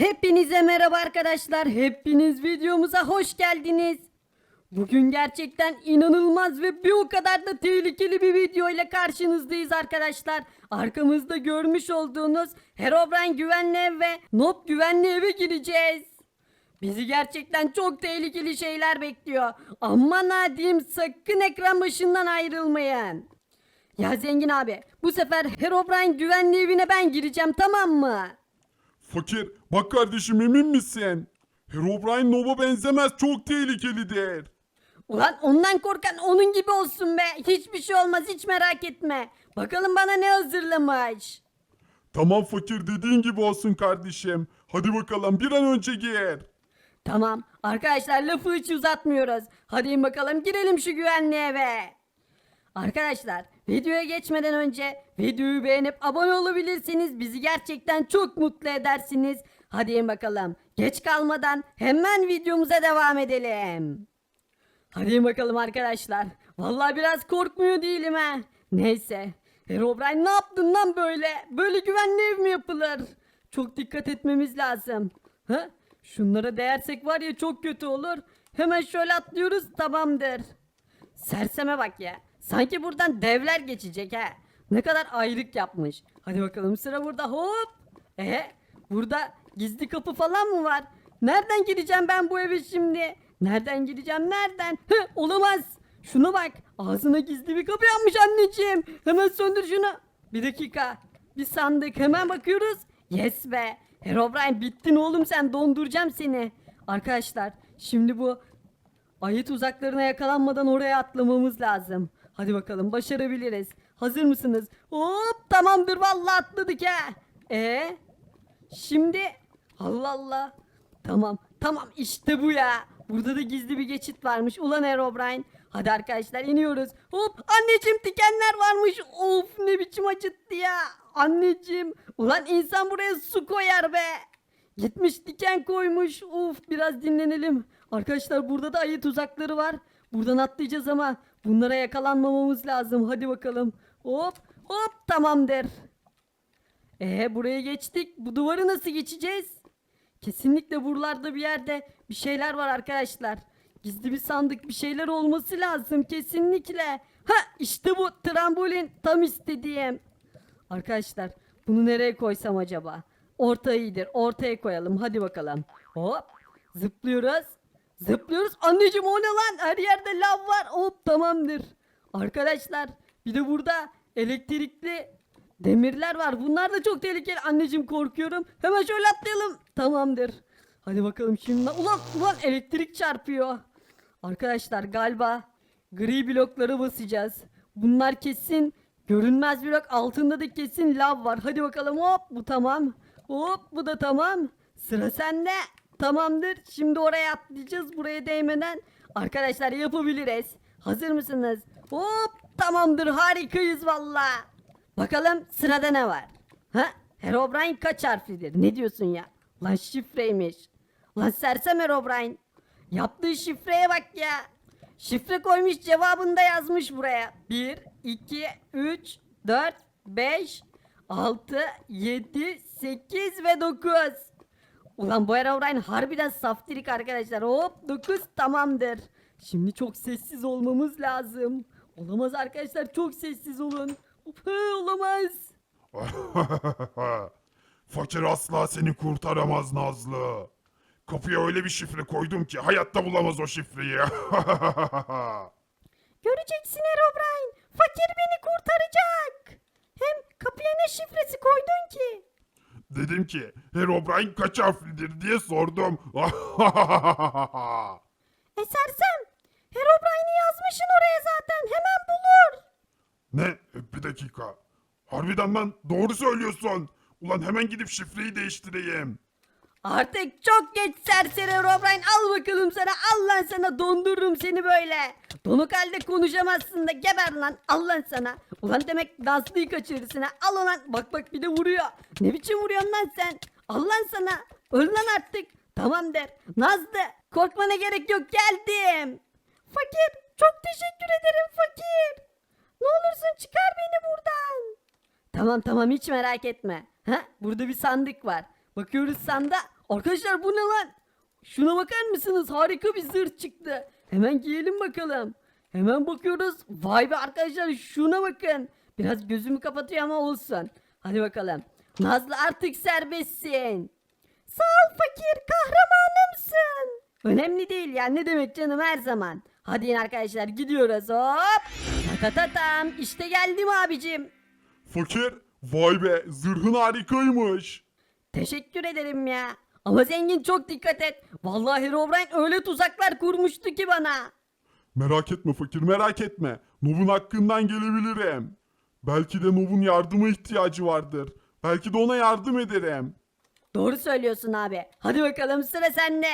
Hepinize merhaba arkadaşlar. Hepiniz videomuza hoş geldiniz. Bugün gerçekten inanılmaz ve bir o kadar da tehlikeli bir video ile karşınızdayız arkadaşlar. Arkamızda görmüş olduğunuz Herobrine güvenli ev ve Nob güvenli eve gireceğiz. Bizi gerçekten çok tehlikeli şeyler bekliyor. Aman ha diyeyim sakın ekran başından ayrılmayın. Ya zengin abi bu sefer Herobrine güvenli evine ben gireceğim tamam mı? Fakir, bak kardeşim emin misin? Herobrine Nova benzemez, çok tehlikelidir. Ulan ondan korkan onun gibi olsun be. Hiçbir şey olmaz hiç merak etme. Bakalım bana ne hazırlamış. Tamam fakir dediğin gibi olsun kardeşim. Hadi bakalım bir an önce gir. Tamam arkadaşlar lafı hiç uzatmıyoruz. Hadi bakalım girelim şu güvenli eve. Arkadaşlar videoya geçmeden önce videoyu beğenip abone olabilirsiniz. Bizi gerçekten çok mutlu edersiniz. Hadi bakalım geç kalmadan hemen videomuza devam edelim. Hadi bakalım arkadaşlar. Vallahi biraz korkmuyor değilim ha. Neyse. Herobrine ne yaptın lan böyle? Böyle güvenli ev mi yapılır? Çok dikkat etmemiz lazım. Ha? Şunlara değersek var ya çok kötü olur. Hemen şöyle atlıyoruz tamamdır. Serseme bak ya. Sanki buradan devler geçecek ha. Ne kadar ayrık yapmış. Hadi bakalım sıra burada hop. E burada gizli kapı falan mı var? Nereden gireceğim ben bu eve şimdi? Nereden gireceğim nereden? Hı, olamaz. Şuna bak. Ağzına gizli bir kapı yapmış anneciğim. Hemen söndür şunu. Bir dakika. Bir sandık. Hemen bakıyoruz. Yes be. Herobrine bittin oğlum sen. Donduracağım seni. Arkadaşlar şimdi bu Ayı tuzaklarına yakalanmadan oraya atlamamız lazım. Hadi bakalım başarabiliriz. Hazır mısınız? Hop tamamdır vallahi atladık ha. E şimdi Allah Allah. Tamam tamam işte bu ya. Burada da gizli bir geçit varmış. Ulan Herobrine. Hadi arkadaşlar iniyoruz. Hop anneciğim dikenler varmış. Of ne biçim acıttı ya. Anneciğim. Ulan insan buraya su koyar be. Gitmiş diken koymuş. Uf biraz dinlenelim. Arkadaşlar burada da ayı tuzakları var. Buradan atlayacağız ama bunlara yakalanmamamız lazım. Hadi bakalım. Hop hop tamamdır. Ee buraya geçtik. Bu duvarı nasıl geçeceğiz? Kesinlikle buralarda bir yerde bir şeyler var arkadaşlar. Gizli bir sandık bir şeyler olması lazım kesinlikle. Ha işte bu trambolin tam istediğim. Arkadaşlar bunu nereye koysam acaba? Orta iyidir. Ortaya koyalım. Hadi bakalım. Hop. Zıplıyoruz. Zıplıyoruz. Anneciğim o ne lan? Her yerde lav var. Hop tamamdır. Arkadaşlar bir de burada elektrikli demirler var. Bunlar da çok tehlikeli. Anneciğim korkuyorum. Hemen şöyle atlayalım. Tamamdır. Hadi bakalım şimdi. Ulan ulan elektrik çarpıyor. Arkadaşlar galiba gri blokları basacağız. Bunlar kesin görünmez blok altında da kesin lav var. Hadi bakalım hop bu tamam. Hop bu da tamam. Sıra sende. Tamamdır. Şimdi oraya atlayacağız buraya değmeden. Arkadaşlar yapabiliriz. Hazır mısınız? Hop tamamdır harikayız valla. Bakalım sırada ne var? Ha? Herobrine kaç harflidir? Ne diyorsun ya? Lan şifreymiş. Lan sersem Herobrine. Yaptığı şifreye bak ya. Şifre koymuş cevabını da yazmış buraya. 1, 2, 3, 4, 5, 6, 7, 8 ve 9. Ulan bu Herobrine harbiden saftirik arkadaşlar. Hop 9 tamamdır. Şimdi çok sessiz olmamız lazım. Olamaz arkadaşlar çok sessiz olun. Hı, olamaz. Fakir asla seni kurtaramaz Nazlı. Kapıya öyle bir şifre koydum ki hayatta bulamaz o şifreyi. Göreceksin Herobrine. Fakir beni kurtaracak. Hem kapıya ne şifresi koydun ki? Dedim ki Herobrine kaç harflidir diye sordum. Esersem. Herobrine'i yazmışsın oraya zaten. Hemen bulur. ne? Bir dakika. Harbiden lan doğru söylüyorsun. Ulan hemen gidip şifreyi değiştireyim. Artık çok geç serseri Herobrine. Al bakalım sana. Al lan sana. Dondururum seni böyle. Donuk halde konuşamazsın da geber lan. Al lan sana. Ulan demek Nazlı'yı kaçırırsın ha. Al ulan. Bak bak bir de vuruyor. Ne biçim vuruyorsun lan sen? Al lan sana. Öl lan artık. Tamam der. Nazlı korkmana gerek yok geldim. Fakir çok teşekkür ederim fakir. Ne olursun çıkar beni buradan. Tamam tamam hiç merak etme. Ha? Burada bir sandık var. Bakıyoruz sanda. Arkadaşlar bu ne lan? Şuna bakar mısınız? Harika bir zırh çıktı. Hemen giyelim bakalım. Hemen bakıyoruz. Vay be arkadaşlar şuna bakın. Biraz gözümü kapatıyor ama olsun. Hadi bakalım. Nazlı artık serbestsin. Sağ ol fakir kahramanımsın. Önemli değil ya ne demek canım her zaman. Hadi yine arkadaşlar gidiyoruz hop. Ta ta ta tam işte geldim abicim. Fakir, vay be zırhın harikaymış. Teşekkür ederim ya. Ama zengin çok dikkat et. Vallahi Herobrine öyle tuzaklar kurmuştu ki bana. Merak etme fakir merak etme. Nob'un hakkından gelebilirim. Belki de Nob'un yardıma ihtiyacı vardır. Belki de ona yardım ederim. Doğru söylüyorsun abi. Hadi bakalım sıra sende.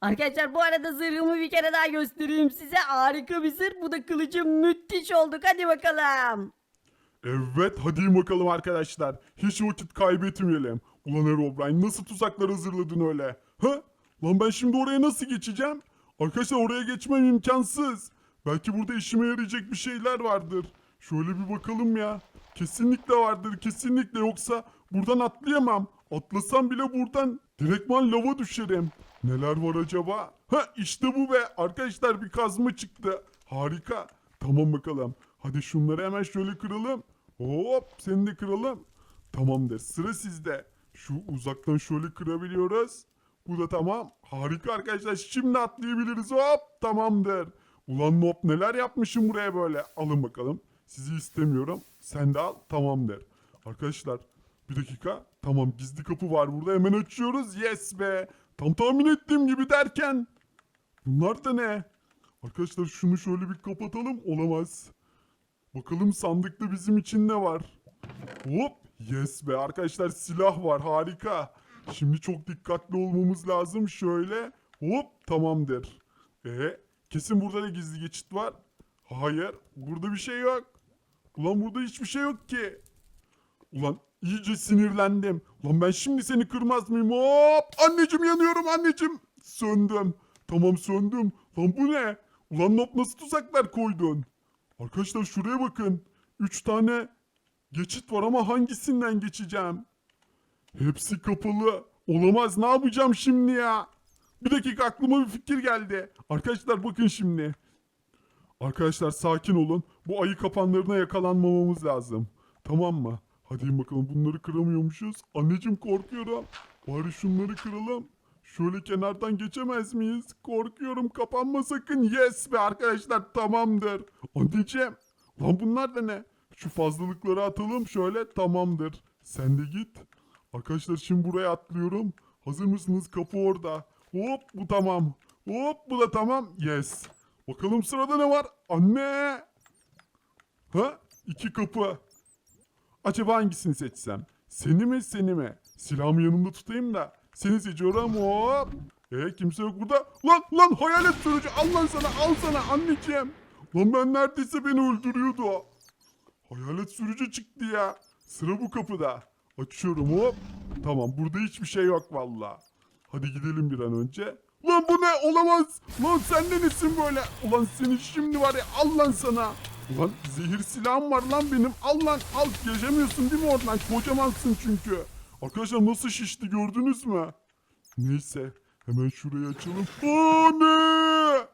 Arkadaşlar bu arada zırhımı bir kere daha göstereyim size. Harika bir zırh. Bu da kılıcım müthiş olduk. Hadi bakalım. Evet hadi bakalım arkadaşlar. Hiç vakit kaybetmeyelim. Ulan Herobrine nasıl tuzaklar hazırladın öyle? Ha? Lan ben şimdi oraya nasıl geçeceğim? Arkadaşlar oraya geçmem imkansız. Belki burada işime yarayacak bir şeyler vardır. Şöyle bir bakalım ya. Kesinlikle vardır kesinlikle yoksa buradan atlayamam. Atlasam bile buradan direktman lava düşerim. Neler var acaba? Ha işte bu be. Arkadaşlar bir kazma çıktı. Harika. Tamam bakalım. Hadi şunları hemen şöyle kıralım. Hop seni de kıralım. Tamamdır sıra sizde. Şu uzaktan şöyle kırabiliyoruz. Bu da tamam. Harika arkadaşlar şimdi atlayabiliriz. Hop tamamdır. Ulan Nop neler yapmışım buraya böyle. Alın bakalım. Sizi istemiyorum. Sen de al tamamdır. Arkadaşlar bir dakika. Tamam gizli kapı var burada hemen açıyoruz. Yes be. Tam tahmin ettiğim gibi derken. Bunlar da ne? Arkadaşlar şunu şöyle bir kapatalım. Olamaz. Bakalım sandıkta bizim için ne var? Hop. Yes be arkadaşlar silah var harika. Şimdi çok dikkatli olmamız lazım. Şöyle hop tamamdır. E kesin burada da gizli geçit var. Hayır burada bir şey yok. Ulan burada hiçbir şey yok ki. Ulan iyice sinirlendim. Ulan ben şimdi seni kırmaz mıyım? Hop! Anneciğim yanıyorum anneciğim. Söndüm. Tamam söndüm. Lan bu ne? Ulan Nop nasıl tuzaklar koydun? Arkadaşlar şuraya bakın. Üç tane geçit var ama hangisinden geçeceğim? Hepsi kapalı. Olamaz ne yapacağım şimdi ya? Bir dakika aklıma bir fikir geldi. Arkadaşlar bakın şimdi. Arkadaşlar sakin olun. Bu ayı kapanlarına yakalanmamamız lazım. Tamam mı? Hadi bakalım bunları kıramıyormuşuz. Anneciğim korkuyorum. Bari şunları kıralım. Şöyle kenardan geçemez miyiz? Korkuyorum kapanma sakın. Yes be arkadaşlar tamamdır. Anneciğim. Lan bunlar da ne? Şu fazlalıkları atalım şöyle tamamdır. Sen de git. Arkadaşlar şimdi buraya atlıyorum. Hazır mısınız? Kapı orada. Hop bu tamam. Hop bu da tamam. Yes. Bakalım sırada ne var? Anne. Ha? İki kapı. Acaba hangisini seçsem? Seni mi seni mi? Silahımı yanımda tutayım da. Seni seçiyorum hop. E kimse yok burada. Lan lan hayalet sürücü al lan sana al sana anneciğim. Lan ben neredeyse beni öldürüyordu. Hayalet sürücü çıktı ya. Sıra bu kapıda. Açıyorum hop. Tamam burada hiçbir şey yok valla. Hadi gidelim bir an önce. Lan bu ne olamaz. Lan sen de nesin böyle? Ulan seni şimdi var ya al lan sana. Ulan zehir silahım var lan benim. Al lan al. Geçemiyorsun değil mi oradan? Kocamansın çünkü. Arkadaşlar nasıl şişti gördünüz mü? Neyse. Hemen şurayı açalım. Aa ne?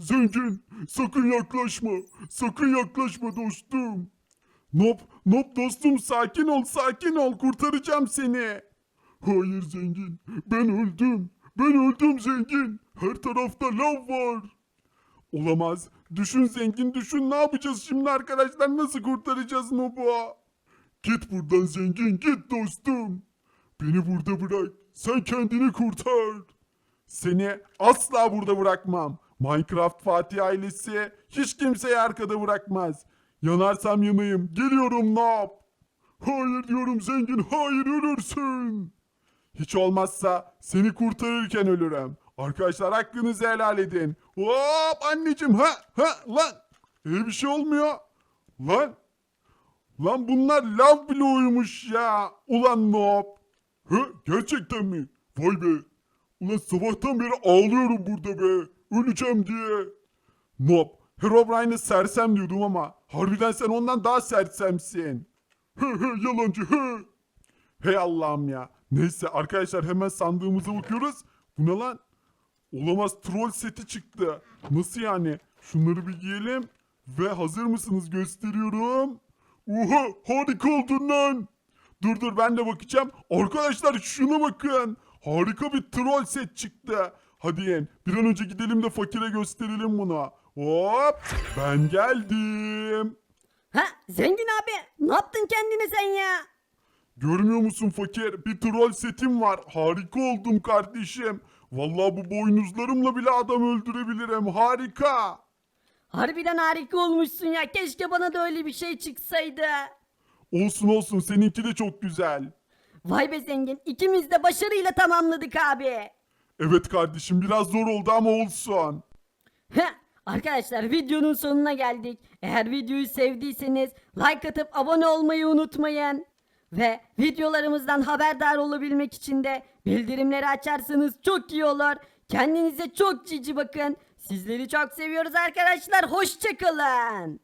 Zengin sakın yaklaşma. Sakın yaklaşma dostum. Nop, Nop dostum sakin ol, sakin ol. Kurtaracağım seni. Hayır zengin. Ben öldüm. Ben öldüm zengin. Her tarafta lav var. Olamaz. Düşün zengin düşün. Ne yapacağız şimdi arkadaşlar? Nasıl kurtaracağız Nop'u? Git buradan zengin git dostum. Beni burada bırak. Sen kendini kurtar. Seni asla burada bırakmam. Minecraft Fatih ailesi hiç kimseyi arkada bırakmaz. Yanarsam yanayım. Geliyorum ne yap? Hayır diyorum zengin. Hayır ölürsün. Hiç olmazsa seni kurtarırken ölürüm. Arkadaşlar hakkınızı helal edin. Hop anneciğim ha ha lan. Ee bir şey olmuyor. Lan. Lan bunlar lav bloğuymuş ya. Ulan noob. Hı gerçekten mi? Vay be. Ulan sabahtan beri ağlıyorum burada be. Öleceğim diye. Noob. Herobrine'ı sersem diyordum ama harbiden sen ondan daha sersemsin. Hı hı yalancı hı. Hey Allah'ım ya. Neyse arkadaşlar hemen sandığımıza bakıyoruz. Bu ne lan? Olamaz troll seti çıktı. Nasıl yani? Şunları bir giyelim. Ve hazır mısınız gösteriyorum. Oha harika oldun lan. Dur dur ben de bakacağım. Arkadaşlar şuna bakın. Harika bir troll set çıktı. Hadi yen bir an önce gidelim de fakire gösterelim bunu. Hop ben geldim. Ha zengin abi ne yaptın kendine sen ya? Görmüyor musun fakir? Bir troll setim var. Harika oldum kardeşim. Vallahi bu boynuzlarımla bile adam öldürebilirim. Harika. Harbiden harika olmuşsun ya keşke bana da öyle bir şey çıksaydı. Olsun olsun seninki de çok güzel. Vay be zengin ikimiz de başarıyla tamamladık abi. Evet kardeşim biraz zor oldu ama olsun. Heh, Arkadaşlar videonun sonuna geldik. Eğer videoyu sevdiyseniz like atıp abone olmayı unutmayın. Ve videolarımızdan haberdar olabilmek için de bildirimleri açarsanız çok iyi olur. Kendinize çok cici bakın. Sizleri çok seviyoruz arkadaşlar. Hoşçakalın.